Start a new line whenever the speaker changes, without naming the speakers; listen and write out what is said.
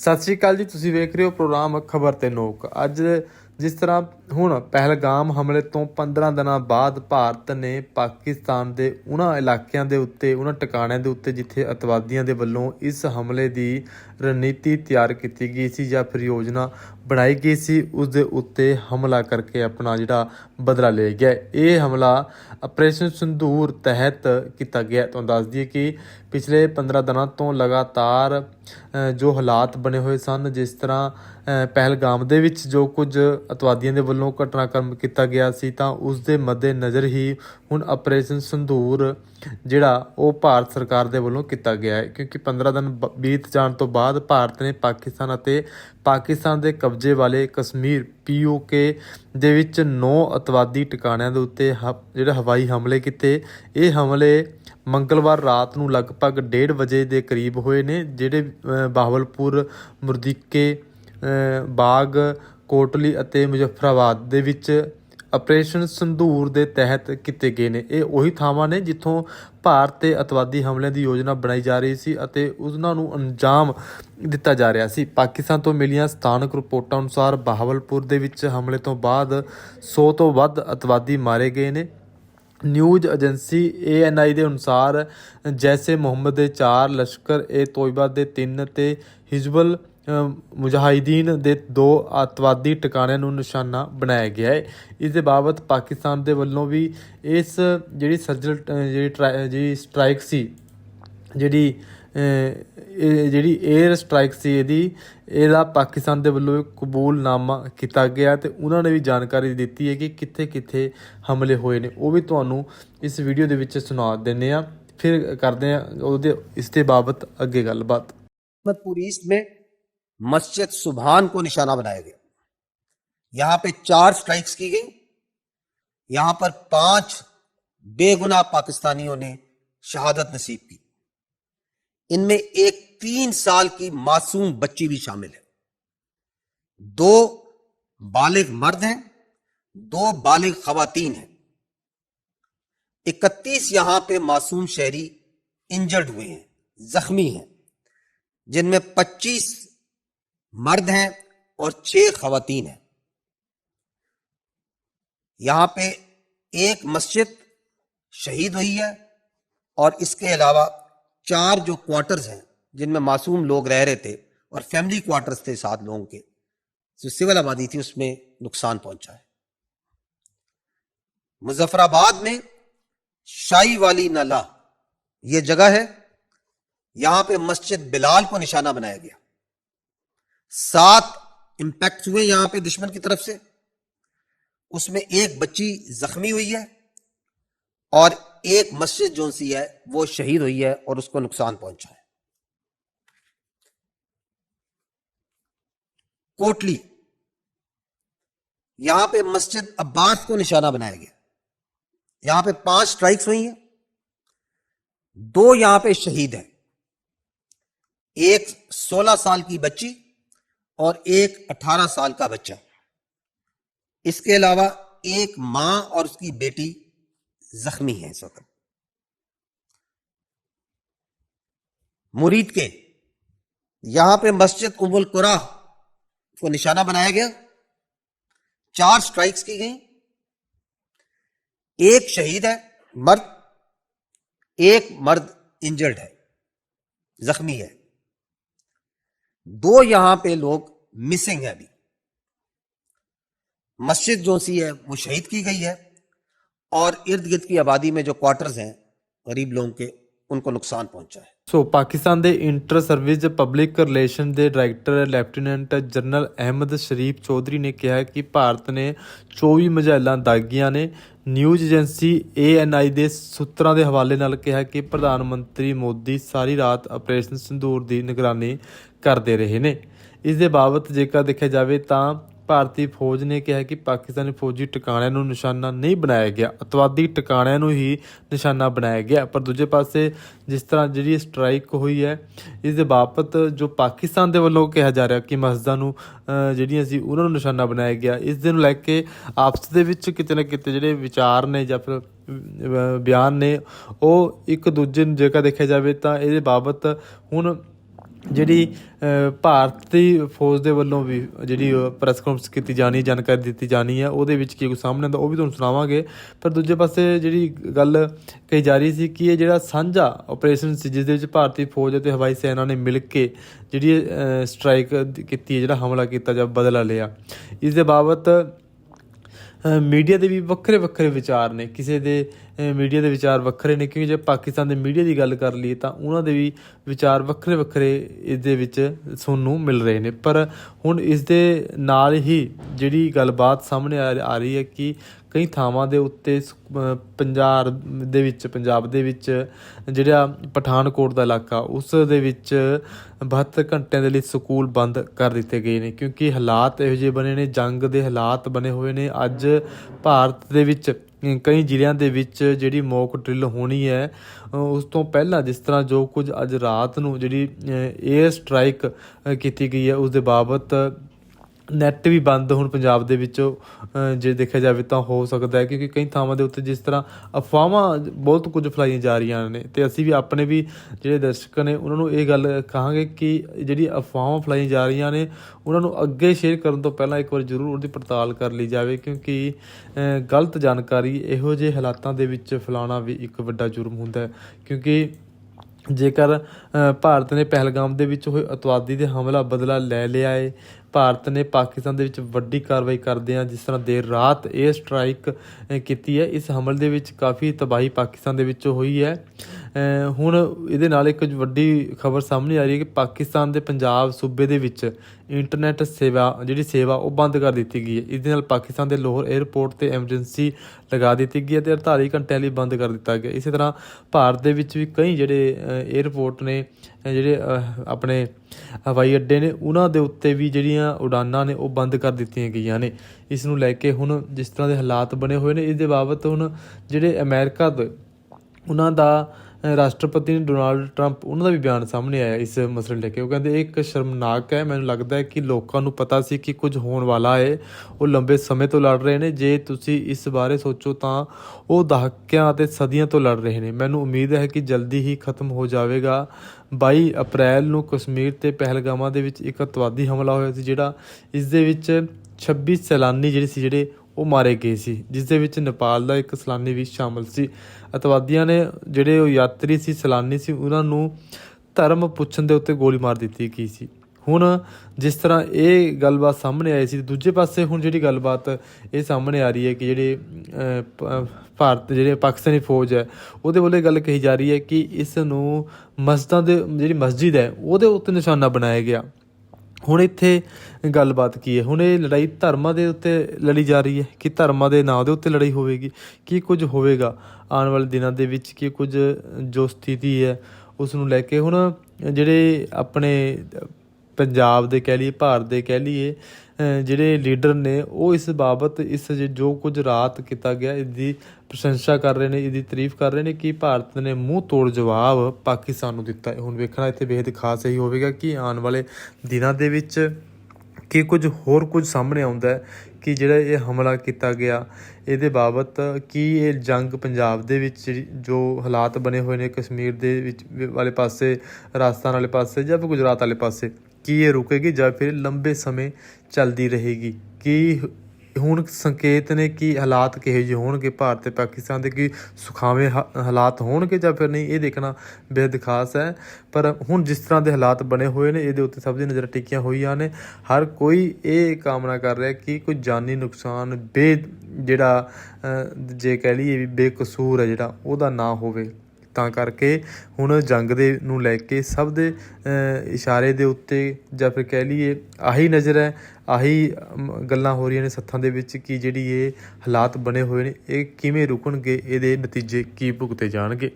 ਸਤਿ ਸ਼੍ਰੀ ਅਕਾਲ ਜੀ ਤੁਸੀਂ ਵੇਖ ਰਹੇ ਹੋ ਪ੍ਰੋਗਰਾਮ ਖਬਰ ਤੇ ਨੋਕ। ਅੱਜ ਜਿਸ ਤਰ੍ਹਾਂ ਹੁਣ ਪਹਿਲਗਾਮ ਹਮਲੇ ਤੋਂ 15 ਦਿਨਾਂ ਬਾਅਦ ਭਾਰਤ ਨੇ ਪਾਕਿਸਤਾਨ ਦੇ ਉਹਨਾਂ ਇਲਾਕਿਆਂ ਦੇ ਉੱਤੇ ਉਹਨਾਂ ਟਿਕਾਣਿਆਂ ਦੇ ਉੱਤੇ ਜਿੱਥੇ ਅਤਵਾਦੀਆਂ ਦੇ ਵੱਲੋਂ ਇਸ ਹਮਲੇ ਦੀ ਰਣਨੀਤੀ ਤਿਆਰ ਕੀਤੀ ਗਈ ਸੀ ਜਾਂ ਫਿਰ ਯੋਜਨਾ ਬਣਾਈ ਗਈ ਸੀ, ਉਸ ਦੇ ਉੱਤੇ ਹਮਲਾ ਕਰਕੇ ਆਪਣਾ ਜਿਹੜਾ ਬਦਲਾ ਲਿਆ ਗਿਆ। ਇਹ ਹਮਲਾ ਆਪਰੇਸ਼ਨ ਸੰਧੂਰ ਤਹਿਤ ਕੀਤਾ ਗਿਆ। ਤੁਹਾਨੂੰ ਦੱਸ ਦਈਏ ਕਿ ਪਿਛਲੇ 15 ਦਿਨਾਂ ਤੋਂ ਲਗਾਤਾਰ ਜੋ ਹਾਲਾਤ ਬਣੇ ਹੋਏ ਸਨ, ਜਿਸ ਤਰ੍ਹਾਂ ਪਹਿਲਗਾਮ ਦੇ ਵਿੱਚ ਜੋ ਕੁਝ ਅਤਵਾਦੀਆਂ ਦੇ ਵੱਲੋਂ ਘਟਨਾਕ੍ਰਮ ਕੀਤਾ ਗਿਆ ਸੀ ਤਾਂ ਉਸ ਦੇ ਮੱਦੇ ਨਜ਼ਰ ਹੀ ਹੁਣ ਆਪਰੇਸ਼ਨ ਸੰਧੂਰ ਜਿਹੜਾ ਉਹ ਭਾਰਤ ਸਰਕਾਰ ਦੇ ਵੱਲੋਂ ਕੀਤਾ ਗਿਆ ਹੈ। ਕਿਉਂਕਿ 15 ਦਿਨ ਬ- ਬੀਤ ਜਾਣ ਤੋਂ ਬਾਅਦ ਭਾਰਤ ਨੇ ਪਾਕਿਸਤਾਨ ਅਤੇ ਪਾਕਿਸਤਾਨ ਦੇ ਕਬਜ਼ੇ ਵਾਲੇ ਕਸ਼ਮੀਰ ਪੀਓਕੇ ਦੇ ਵਿੱਚ 9 ਅਤਵਾਦੀ ਟਿਕਾਣਿਆਂ ਦੇ ਉੱਤੇ ਹ- ਜਿਹੜੇ ਹਵਾਈ ਹਮਲੇ ਕੀਤੇ। ਇਹ ਹਮਲੇ ਮੰਗਲਵਾਰ ਰਾਤ ਨੂੰ ਲਗਭਗ 1:30 ਵਜੇ ਦੇ ਕਰੀਬ ਹੋਏ ਨੇ ਜਿਹੜੇ ਅ, ਬਾਹਵਲਪੁਰ ਮੁਰਦੀਕੇ ਬਾਗ, ਕੋਟਲੀ ਅਤੇ ਮੁਜ਼ੱਫਰਾਬਾਦ ਦੇ ਵਿੱਚ ਆਪਰੇਸ਼ਨ ਸੰਧੂਰ ਦੇ ਤਹਿਤ ਕੀਤੇ ਗਏ ਨੇ। ਇਹ ਉਹੀ ਥਾਵਾਂ ਨੇ ਜਿੱਥੋਂ ਭਾਰਤ ਤੇ ਅਤਵਾਦੀ ਹਮਲਿਆਂ ਦੀ ਯੋਜਨਾ ਬਣਾਈ ਜਾ ਰਹੀ ਸੀ ਅਤੇ ਉਹਨਾਂ ਨੂੰ ਅੰਜਾਮ ਦਿੱਤਾ ਜਾ ਰਿਹਾ ਸੀ। ਪਾਕਿਸਤਾਨ ਤੋਂ ਮਿਲੀਆਂ ਸਥਾਨਕ ਰਿਪੋਰਟਾਂ ਅਨੁਸਾਰ ਬਹਾਵਲਪੁਰ ਦੇ ਵਿੱਚ ਹਮਲੇ ਤੋਂ ਬਾਅਦ 100 ਤੋਂ ਵੱਧ ਅਤਵਾਦੀ ਮਾਰੇ ਗਏ ਨੇ। ਨਿਊਜ਼ ਏਜੰਸੀ ਏਐਨਆਈ ਦੇ ਅਨੁਸਾਰ ਜੈਸੇ ਮੁਹੰਮਦ ਦੇ 4 ਲਸ਼ਕਰ, ਏ ਤੋਇਬਾ ਦੇ 3 ਤੇ ਹਿਜ਼ਬੁਲ ਮੁਜਾਹਿਦੀਨ ਦੇ ਦੋ ਅੱਤਵਾਦੀ ਟਿਕਾਣਿਆਂ ਨੂੰ ਨਿਸ਼ਾਨਾ ਬਣਾਇਆ ਗਿਆ ਹੈ। ਇਸ ਦੇ ਬਾਬਤ ਪਾਕਿਸਤਾਨ ਦੇ ਵੱਲੋਂ ਵੀ ਇਸ ਜਿਹੜੀ ਸਰਜਲ ਜਿਹੜੀ ਟਰਾ- ਜਿਹੜੀ ਸਟ੍ਰਾਈਕ ਸੀ, ਜਿਹੜੀ ਜਿਹੜੀ 에ਅਰ ਸਟ੍ਰਾਈਕ ਸੀ ਇਹਦੀ, ਇਹਦਾ ਪਾਕਿਸਤਾਨ ਦੇ ਵੱਲੋਂ ਕਬੂਲਨਾਮਾ ਕੀਤਾ ਗਿਆ ਤੇ ਉਹਨਾਂ ਨੇ ਵੀ ਜਾਣਕਾਰੀ ਦਿੱਤੀ ਹੈ ਕਿ ਕਿੱਥੇ-ਕਿੱਥੇ ਹਮਲੇ ਹੋਏ ਨੇ। ਉਹ ਵੀ ਤੁਹਾਨੂੰ ਇਸ ਵੀਡੀਓ ਦੇ ਵਿੱਚ ਸੁਣਾ ਦਿੰਨੇ ਆ ਫਿਰ ਕਰਦੇ ਆ ਉਹਦੇ, ਇਸ ਦੇ ਬਾਬਤ ਅੱਗੇ ਗੱਲਬਾਤ।
مسجد سبحان کو نشانہ بنایا گیا۔ یہاں پہ چار سٹرائکس کی گئی یہاں پر پانچ بے گناہ پاکستانیوں نے شہادت نصیب کی۔ ان میں ایک تین سال کی معصوم بچی بھی شامل ہے۔ دو بالغ مرد ہیں، دو بالغ خواتین ہیں۔ اکتیس یہاں پہ معصوم شہری انجرڈ ہوئے ہیں، زخمی ہیں، جن میں پچیس مرد ہیں اور چھ خواتین ہیں۔ یہاں پہ ایک مسجد شہید ہوئی ہے اور اس کے علاوہ چار جو کوارٹرز ہیں جن میں معصوم لوگ رہ رہے تھے اور فیملی کوارٹرز تھے سات لوگوں کے، جو سول آبادی تھی، اس میں نقصان پہنچا ہے۔ مظفر آباد میں شائی والی نالا یہ جگہ ہے۔ یہاں پہ مسجد بلال کو نشانہ بنایا گیا۔ سات امپیکٹ ہوئے یہاں پہ دشمن کی طرف سے۔ اس میں ایک بچی زخمی ہوئی ہے اور ایک مسجد جو سی ہے وہ شہید ہوئی ہے اور اس کو نقصان پہنچا ہے۔ کوٹلی۔ یہاں پہ مسجد عباس کو نشانہ بنایا گیا۔ یہاں پہ پانچ سٹرائکس ہوئی ہیں۔ دو یہاں پہ شہید ہیں۔ ایک سولہ سال کی بچی اور ایک اٹھارہ سال کا بچہ۔ اس کے علاوہ ایک ماں اور اس کی بیٹی زخمی ہے اس وقت۔ مرید کے یہاں پہ مسجد ام القرا کو نشانہ بنایا گیا۔ چار سٹرائکس کی گئیں۔ ایک شہید ہے، مرد۔ ایک مرد انجرڈ ہے، زخمی ہے۔ दो यहां पे लोग मिसिंग है अभी मस्जिद जो सी है वो शहीद की गई है और इर्द गिर्द की आबादी में जो क्वार्टर्स हैं गरीब लोगों के उनको नुकसान पहुंचा है
ਸੋ ਪਾਕਿਸਤਾਨ ਦੇ ਇੰਟਰ ਸਰਵਿਸ ਪਬਲਿਕ ਰਿਲੇਸ਼ਨ ਦੇ director lieutenant general Ahmed Sharif Chaudhry ਨੇ ਕਿਹਾ ਹੈ ਕਿ ਭਾਰਤ ਨੇ 24 ਮਿਜ਼ਾਈਲਾਂ ਦਾਗੀਆਂ ਨੇ ਨਿਊਜ਼ ਏਜੰਸੀ ਏਐਨਆਈ ਦੇ ਸੂਤਰਾਂ ਦੇ ਹਵਾਲੇ ਨਾਲ ਕਿਹਾ ਕਿ ਪ੍ਰਧਾਨ ਮੰਤਰੀ ਮੋਦੀ ਸਾਰੀ ਰਾਤ ਆਪਰੇਸ਼ਨ ਸਿੰਦੂਰ ਦੀ ਨਿਗਰਾਨੀ ਕਰਦੇ ਰਹੇ ਨੇ। ਇਸ ਦੇ ਬਾਬਤ ਜੇਕਰ ਦੇਖਿਆ ਜਾਵੇ ਤਾਂ ਭਾਰਤੀ ਫੌਜ ਨੇ ਕਿਹਾ ਕਿ ਪਾਕਿਸਤਾਨੀ ਫੌਜੀ ਟਿਕਾਣਿਆਂ ਨੂੰ ਨਿਸ਼ਾਨਾ ਨਹੀਂ ਬਣਾਇਆ ਗਿਆ। ਅਤਵਾਦੀ ਟਿਕਾਣਿਆਂ ਨੂੰ ਹੀ ਨਿਸ਼ਾਨਾ ਬਣਾਇਆ ਗਿਆ। ਪਰ ਦੂਜੇ ਪਾਸੇ ਜਿਸ ਤਰ੍ਹਾਂ ਜਿਹੜੀ ਸਟ੍ਰਾਈਕ ਹੋਈ ਹੈ, ਇਸ ਦੇ ਬਾਬਤ ਜੋ ਪਾਕਿਸਤਾਨ ਦੇ ਵੱਲੋਂ ਕਿਹਾ ਜਾ ਰਿਹਾ ਕਿ ਮਸਜਿਦਾਂ ਨੂੰ ਜਿਹੜੀਆਂ ਸੀ ਉਹਨਾਂ ਨੂੰ ਨਿਸ਼ਾਨਾ ਬਣਾਇਆ ਗਿਆ। ਇਸ ਦੇ ਨੂੰ ਲੈ ਕੇ ਆਪਸ ਦੇ ਵਿੱਚ ਕਿਤੇ ਨਾ ਕਿਤੇ ਜਿਹੜੇ ਵਿਚਾਰ ਨੇ ਜਾਂ ਫਿਰ ਬਿਆਨ ਨੇ, ਉਹ ਇੱਕ ਦੂਜੇ ਨੂੰ ਜੇਕਰ ਦੇਖਿਆ ਜਾਵੇ ਤਾਂ ਇਹਦੇ ਬਾਬਤ ਹੁਣ ਜਿਹੜੀ ਭਾਰਤੀ ਫੌਜ ਦੇ ਵੱਲੋਂ ਵੀ ਜਿਹੜੀ ਪ੍ਰੈਸ ਕਾਨਫਰੰਸ ਕੀਤੀ ਜਾਣੀ ਜਾਣਕਾਰੀ ਦਿੱਤੀ ਜਾਣੀ ਹੈ, ਉਹਦੇ ਵਿੱਚ ਕੀ ਕੁਝ ਸਾਹਮਣੇ ਆਉਂਦਾ, ਉਹ ਵੀ ਤੁਹਾਨੂੰ ਸੁਣਾਵਾਂਗੇ। ਪਰ ਦੂਜੇ ਪਾਸੇ ਜਿਹੜੀ ਗੱਲ ਕਹੀ ਜਾ ਰਹੀ ਸੀ ਕਿ ਇਹ ਜਿਹੜਾ ਸਾਂਝਾ ਆਪਰੇਸ਼ਨ ਸੀ, ਜਿਸ ਦੇ ਵਿੱਚ ਭਾਰਤੀ ਫੌਜ ਅਤੇ ਹਵਾਈ ਸੈਨਾ ਨੇ ਮਿਲ ਕੇ ਜਿਹੜੀ ਸਟ੍ਰਾਈਕ ਕੀਤੀ ਹੈ, ਜਿਹੜਾ ਹਮਲਾ ਕੀਤਾ ਜਾਂ ਬਦਲਾ ਲਿਆ। ਇਸ ਦੇ ਬਾਬਤ ਮੀਡੀਆ ਦੇ ਵੀ ਵੱਖਰੇ ਵੱਖਰੇ ਵਿਚਾਰ ਨੇ, ਕਿਸੇ ਦੇ ਮੀਡੀਆ ਦੇ ਵਿਚਾਰ ਵੱਖਰੇ ਨੇ, ਕਿਉਂਕਿ ਜੇ ਪਾਕਿਸਤਾਨ ਦੇ ਮੀਡੀਆ ਦੀ ਗੱਲ ਕਰ ਲਈਏ ਤਾਂ ਉਹਨਾਂ ਦੇ ਵੀ ਵਿਚਾਰ ਵੱਖਰੇ ਵੱਖਰੇ ਇਸ ਦੇ ਵਿੱਚ ਸੁਣਨ ਨੂੰ ਮਿਲ ਰਹੇ ਨੇ। ਪਰ ਹੁਣ ਇਸ ਦੇ ਨਾਲ ਹੀ ਜਿਹੜੀ ਗੱਲਬਾਤ ਸਾਹਮਣੇ ਆ ਆ ਰਹੀ ਹੈ ਕਿ ਕਈ ਥਾਵਾਂ ਦੇ ਉੱਤੇ ਸ- ਪੰਜਾਬ ਦੇ ਵਿੱਚ, ਪੰਜਾਬ ਦੇ ਵਿੱਚ ਜਿਹੜਾ ਪਠਾਨਕੋਟ ਦਾ ਇਲਾਕਾ, ਉਸ ਦੇ ਵਿੱਚ 72 ਘੰਟਿਆਂ ਦੇ ਲਈ ਸਕੂਲ ਬੰਦ ਕਰ ਦਿੱਤੇ ਗਏ ਨੇ, ਕਿਉਂਕਿ ਹਾਲਾਤ ਇਹੋ ਜਿਹੇ ਬਣੇ ਨੇ, ਜੰਗ ਦੇ ਹਾਲਾਤ ਬਣੇ ਹੋਏ ਨੇ। ਅੱਜ ਭਾਰਤ ਦੇ ਵਿੱਚ ਕਈ ਜ਼ਿਲ੍ਹਿਆਂ ਦੇ ਵਿੱਚ ਜਿਹੜੀ ਮੌਕ ਡਰਿਲ ਹੋਣੀ ਹੈ ਉਸ ਤੋਂ ਪਹਿਲਾਂ ਜਿਸ ਤਰ੍ਹਾਂ ਜੋ ਕੁਝ ਅੱਜ ਰਾਤ ਨੂੰ ਜਿਹੜੀ 에ਅਰ ਸਟ੍ਰਾਈਕ ਕੀਤੀ ਗਈ ਹੈ, ਉਸ ਦੇ ਬਾਬਤ ਨੈੱਟ ਵੀ ਬੰਦ ਹੁਣ ਪੰਜਾਬ ਦੇ ਵਿੱਚ ਜੇ ਦੇਖਿਆ ਜਾਵੇ ਤਾਂ ਹੋ ਸਕਦਾ ਹੈ, ਕਿਉਂਕਿ ਕਈ ਥਾਵਾਂ ਦੇ ਉੱਤੇ ਜਿਸ ਤਰ੍ਹਾਂ ਅਫਵਾਹਾਂ ਬਹੁਤ ਕੁਝ ਫੈਲਾਈਆਂ ਜਾ ਰਹੀਆਂ ਨੇ, ਤੇ ਅਸੀਂ ਵੀ ਆਪਣੇ ਵੀ ਜਿਹੜੇ ਦਰਸ਼ਕ ਨੇ, ਉਹਨਾਂ ਨੂੰ ਇਹ ਗੱਲ ਕਹਾਂਗੇ ਕਿ ਜਿਹੜੀ ਅਫਵਾਹਾਂ ਫੈਲਾਈਆਂ ਜਾ ਰਹੀਆਂ ਨੇ, ਉਹਨਾਂ ਨੂੰ ਅੱਗੇ ਸ਼ੇਅਰ ਕਰਨ ਤੋਂ ਪਹਿਲਾਂ ਇੱਕ ਵਾਰ ਜ਼ਰੂਰ ਉਹਦੀ ਪੜਤਾਲ ਕਰ ਲਈ ਜਾਵੇ, ਕਿਉਂਕਿ ਗਲਤ ਜਾਣਕਾਰੀ ਇਹੋ ਜਿਹੇ ਹਾਲਾਤਾਂ ਦੇ ਵਿੱਚ ਫੈਲਾਉਣਾ ਵੀ ਇੱਕ ਵੱਡਾ ਜੁਰਮ ਹੁੰਦਾ ਹੈ, ਕਿਉਂਕਿ ਜੇਕਰ ਭਾਰਤ ਨੇ ਪਹਿਲਗਾਮ ਦੇ ਵਿੱਚ ਹੋਏ ਅਤਵਾਦੀ ਦੇ ਹਮਲਾ ਬਦਲਾ ਲੈ ਲਿਆ ਏ, ਭਾਰਤ ਨੇ ਪਾਕਿਸਤਾਨ ਦੇ ਵਿੱਚ ਵੱਡੀ ਕਾਰਵਾਈ ਕਰਦੇ ਆ, ਜਿਸ ਤਰ੍ਹਾਂ ਦੇਰ ਰਾਤ ਇਹ ਸਟ੍ਰਾਈਕ ਕੀਤੀ ਹੈ। ਇਸ ਹਮਲੇ ਦੇ ਵਿੱਚ ਕਾਫੀ ਤਬਾਹੀ ਪਾਕਿਸਤਾਨ ਦੇ ਵਿੱਚ ਹੋਈ ਹੈ। ਹੁਣ ਇਹਦੇ ਨਾਲ ਇੱਕ ਵੱਡੀ ਖਬਰ ਸਾਹਮਣੇ ਆ ਰਹੀ ਹੈ ਕਿ ਪਾਕਿਸਤਾਨ ਦੇ ਪੰਜਾਬ ਸੂਬੇ ਦੇ ਵਿੱਚ ਇੰਟਰਨੈਟ ਸੇਵਾ, ਜਿਹੜੀ ਸੇਵਾ ਉਹ ਬੰਦ ਕਰ ਦਿੱਤੀ ਗਈ ਹੈ। ਇਸ ਦੇ ਨਾਲ ਪਾਕਿਸਤਾਨ ਦੇ ਲਾਹੌਰ 에ਅਰਪੋਰਟ ਤੇ ਐਮਰਜੈਂਸੀ ਲਗਾ ਦਿੱਤੀ ਗਈ ਹੈ ਤੇ 48 ਘੰਟਿਆਂ ਲਈ ਬੰਦ ਕਰ ਦਿੱਤਾ ਗਿਆ। ਇਸੇ ਤਰ੍ਹਾਂ ਭਾਰਤ ਦੇ ਵਿੱਚ ਵੀ ਕਈ ਜਿਹੜੇ 에ਅਰਪੋਰਟ ਨੇ ਜਿਹੜੇ ਆਪਣੇ ਹਵਾਈ ਅੱਡੇ ਨੇ, ਉਹਨਾਂ ਦੇ ਉੱਤੇ ਵੀ ਜਿਹੜੀਆਂ ਉਡਾਨਾਂ ਨੇ ਉਹ ਬੰਦ ਕਰ ਦਿੱਤੀਆਂ ਗਈਆਂ ਨੇ। ਇਸ ਨੂੰ ਲੈ ਕੇ ਹੁਣ ਜਿਸ ਤਰ੍ਹਾਂ ਦੇ ਹਾਲਾਤ ਬਣੇ ਹੋਏ ਨੇ, ਇਸ ਦੇ ਬਾਬਤ ਹੁਣ ਜਿਹੜੇ ਅਮਰੀਕਾ ਦੇ, ਉਹਨਾਂ ਦਾ ਰਾਸ਼ਟਰਪਤੀ ਡੋਨਾਲਡ ਟਰੰਪ, ਉਹਨਾਂ ਦਾ ਵੀ ਬਿਆਨ ਸਾਹਮਣੇ ਆਇਆ ਇਸ ਮਸਲੇ ਨੂੰ ਲੈ ਕੇ। ਉਹ ਕਹਿੰਦੇ, ਇਹ ਇੱਕ ਸ਼ਰਮਨਾਕ ਹੈ। ਮੈਨੂੰ ਲੱਗਦਾ ਹੈ ਕਿ ਲੋਕਾਂ ਨੂੰ ਪਤਾ ਸੀ ਕਿ ਕੁਝ ਹੋਣ ਵਾਲਾ ਹੈ। ਉਹ ਲੰਬੇ ਸਮੇਂ ਤੋਂ ਲੜ ਰਹੇ ਨੇ। ਜੇ ਤੁਸੀਂ ਇਸ ਬਾਰੇ ਸੋਚੋ ਤਾਂ ਉਹ ਦਹਾਕਿਆਂ ਅਤੇ ਸਦੀਆਂ ਤੋਂ ਲੜ ਰਹੇ ਨੇ। ਮੈਨੂੰ ਉਮੀਦ ਹੈ ਕਿ ਜਲਦੀ ਹੀ ਖਤਮ ਹੋ ਜਾਵੇਗਾ। 22 ਅਪ੍ਰੈਲ ਨੂੰ ਕਸ਼ਮੀਰ ਤੇ ਪਹਿਲਗਾਮਾਂ ਦੇ ਵਿੱਚ ਇੱਕ ਅਤਵਾਦੀ ਹਮਲਾ ਹੋਇਆ ਸੀ, ਜਿਹੜਾ ਇਸ ਦੇ ਵਿੱਚ 26 ਸੈਲਾਨੀ ਜਿਹੜੇ ਸੀ, ਜਿਹੜੇ ਉਹ ਮਾਰੇ ਗਏ ਸੀ, ਜਿਸ ਦੇ ਵਿੱਚ ਨੇਪਾਲ ਦਾ ਇੱਕ ਸੈਲਾਨੀ ਵੀ ਸ਼ਾਮਲ ਸੀ। ਅਤਵਾਦੀਆਂ ਨੇ ਜਿਹੜੇ ਉਹ ਯਾਤਰੀ ਸੀ, ਸੈਲਾਨੀ ਸੀ, ਉਹਨਾਂ ਨੂੰ ਧਰਮ ਪੁੱਛਣ ਦੇ ਉੱਤੇ ਗੋਲੀ ਮਾਰ ਦਿੱਤੀ ਗਈ ਸੀ। ਹੁਣ ਜਿਸ ਤਰ੍ਹਾਂ ਇਹ ਗੱਲਬਾਤ ਸਾਹਮਣੇ ਆਈ ਸੀ, ਦੂਜੇ ਪਾਸੇ ਹੁਣ ਜਿਹੜੀ ਗੱਲਬਾਤ ਇਹ ਸਾਹਮਣੇ ਆ ਰਹੀ ਹੈ ਕਿ ਜਿਹੜੇ ਭਾਰਤ ਜਿਹੜੇ ਪਾਕਿਸਤਾਨੀ ਫੌਜ ਹੈ, ਉਹਦੇ ਵੱਲੋਂ ਇਹ ਗੱਲ ਕਹੀ ਜਾ ਰਹੀ ਹੈ ਕਿ ਇਸ ਨੂੰ ਮਸਜਿਦਾਂ ਦੇ, ਜਿਹੜੀ ਮਸਜਿਦ ਹੈ, ਉਹਦੇ ਉੱਤੇ ਨਿਸ਼ਾਨਾ ਬਣਾਇਆ ਗਿਆ। ਹੁਣ ਇੱਥੇ ਗੱਲਬਾਤ ਕੀ ਹੈ? ਹੁਣ ਇਹ ਲੜਾਈ ਧਰਮਾਂ ਦੇ ਉੱਤੇ ਲੜੀ ਜਾ ਰਹੀ ਹੈ ਕਿ ਧਰਮਾਂ ਦੇ ਨਾਂ ਦੇ ਉੱਤੇ ਲੜਾਈ ਹੋਵੇਗੀ? ਕੀ ਕੁਝ ਹੋਵੇਗਾ ਆਉਣ ਵਾਲੇ ਦਿਨਾਂ ਦੇ ਵਿੱਚ? ਕੀ ਕੁਝ ਜੋ ਸਥਿਤੀ ਹੈ ਉਸ ਨੂੰ ਲੈ ਕੇ ਹੁਣ ਜਿਹੜੇ ਆਪਣੇ ਪੰਜਾਬ ਦੇ ਕਹਿ ਲਈਏ, ਭਾਰਤ ਦੇ ਕਹਿ ਲਈਏ ਜਿਹੜੇ ਲੀਡਰ ਨੇ, ਉਹ ਇਸ ਬਾਬਤ ਇਸ ਜ- ਜੋ ਕੁਝ ਰਾਤ ਕੀਤਾ ਗਿਆ ਇਸ ਦੀ ਪ੍ਰਸ਼ੰਸਾ ਕਰ ਰਹੇ ਨੇ, ਇਹਦੀ ਤਾਰੀਫ ਕਰ ਰਹੇ ਨੇ ਕਿ ਭਾਰਤ ਨੇ ਮੂੰਹ ਤੋੜ ਜਵਾਬ ਪਾਕਿਸਤਾਨ ਨੂੰ ਦਿੱਤਾ। ਹੁਣ ਵੇਖਣਾ ਇੱਥੇ ਬੇहद ਖਾਸ ਇਹੀ ਹੋਵੇਗਾ ਕਿ ਆਉਣ ਵਾਲੇ ਦਿਨਾਂ ਦੇ ਵਿੱਚ ਕੀ ਕੁਝ ਹੋਰ ਕੁਝ ਸਾਹਮਣੇ ਆਉਂਦਾ ਹੈ ਕਿ ਜਿਹੜਾ ਇਹ ਹਮਲਾ ਕੀਤਾ ਗਿਆ, ਇਹਦੇ ਬਾਬਤ ਕੀ ਇਹ ਜੰਗ ਪੰਜਾਬ ਦੇ ਵਿੱਚ ਜੋ ਹਾਲਾਤ ਬਣੇ ਹੋਏ ਨੇ, ਕਸ਼ਮੀਰ ਦੇ ਵਿੱਚ ਵਾਲੇ ਪਾਸੇ, ਰਾਜਸਥਾਨ ਵਾਲੇ ਪਾਸੇ ਜਾਂ ਫਿਰ ਗੁਜਰਾਤ ਵਾਲੇ ਪਾਸੇ। ਕੀ ਇਹ ਰੁਕੇਗੀ ਜਾਂ ਫਿਰ ਲੰਬੇ ਸਮੇਂ ਚੱਲਦੀ ਰਹੇਗੀ? ਕੀ ਹੁਣ ਸੰਕੇਤ ਨੇ ਕਿ ਹਾਲਾਤ ਕਿਹੋ ਜਿਹੇ ਹੋਣਗੇ? ਭਾਰਤ ਤੇ ਪਾਕਿਸਤਾਨ ਦੇ ਕੀ ਸੁਖਾਵੇਂ ਹਾਲਾਤ ਹੋਣਗੇ ਜਾਂ ਫਿਰ ਨਹੀਂ? ਇਹ ਦੇਖਣਾ ਬੇहद ਖਾਸ ਹੈ। ਪਰ ਹੁਣ ਜਿਸ ਤਰ੍ਹਾਂ ਦੇ ਹਾਲਾਤ ਬਣੇ ਹੋਏ ਨੇ, ਇਹਦੇ ਉੱਤੇ ਸਭ ਦੀ ਨਜ਼ਰ ਟਿਕੀਆਂ ਹੋਈਆਂ ਨੇ। ਹਰ ਕੋਈ ਇਹ ਕਾਮਨਾ ਕਰ ਰਿਹਾ ਕਿ ਕੋਈ ਜਾਨੀ ਨੁਕਸਾਨ, ਬੇ, ਜਿਹੜਾ ਜੇ ਕਹਿ ਲਈਏ ਵੀ ਬੇਕਸੂਰ ਹੈ ਜਿਹੜਾ, ਉਹਦਾ ਨਾ ਹੋਵੇ। ਤਾਂ ਕਰਕੇ ਹੁਣ ਜੰਗ ਦੇ ਨੂੰ ਲੈ ਕੇ ਸਭ ਦੇ ਇਸ਼ਾਰੇ ਦੇ ਉੱਤੇ ਜਾਂ ਫਿਰ ਕਹਿ ਲਈਏ ਆਹੀ ਨਜ਼ਰ ਹੈ, ਆਹੀ ਗੱਲਾਂ ਹੋ ਰਹੀਆਂ ਨੇ ਸੱਥਾਂ ਦੇ ਵਿੱਚ ਕਿ ਜਿਹੜੀ ਇਹ ਹਾਲਾਤ ਬਣੇ ਹੋਏ ਨੇ, ਇਹ ਕਿਵੇਂ ਰੁਕਣਗੇ, ਇਹਦੇ ਨਤੀਜੇ ਕੀ ਭੁਗਤੇ ਜਾਣਗੇ।